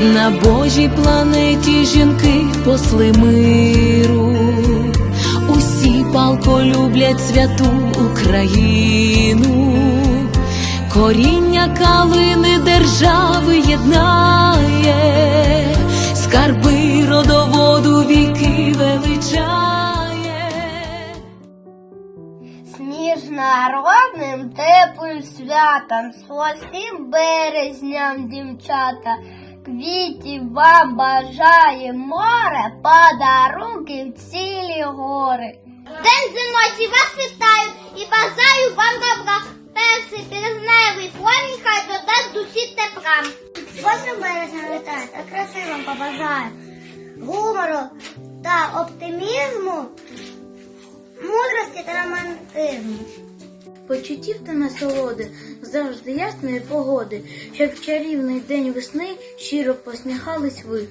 на Божій планеті жінки посли миру. Усі палко люблять святу Україну. Коріння калини держави єднає, скарби родоводу віки величає. З міжнародним теплим святом, з березням, дівчата, квітів вам бажає море, подарунки в цілі гори. День жіночий вас вітаю і бажаю вам добра. Перший тижневий промінь хай додасть душі тепла. 8 березня вітаю та краси вам побажаю. Гумору та оптимізму мудрості та романтизму. Почуттів та насолоди, завжди ясної погоди, щоб в чарівний день весни щиро посміхались ви.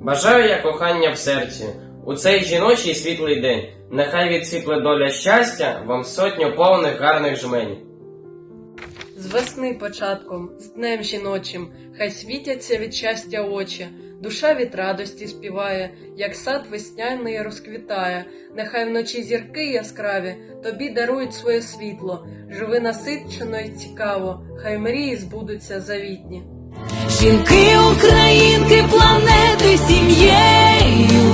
Бажаю я кохання в серці. У цей жіночий світлий день. Нехай відсипле доля щастя вам сотню повних гарних жмень. З весни початком, з днем жіночим, хай світяться від щастя очі, душа від радості співає, як сад весняний розквітає, нехай вночі зірки яскраві тобі дарують своє світло, живи насичено й цікаво, хай мрії збудуться завітні. Жінки, українки, планети сім'єю.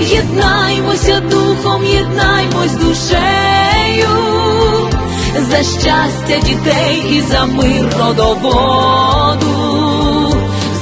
Єднаймося духом, єднаймось душею. За щастя дітей і за мир родоводу,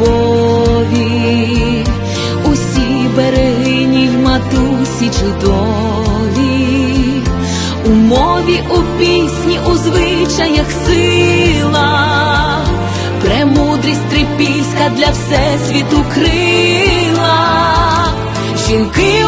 любові, усі берегині й матусі чудові. У мові, у пісні, у звичаях сила, премудрість трипільська для всесвіту крила, жінки,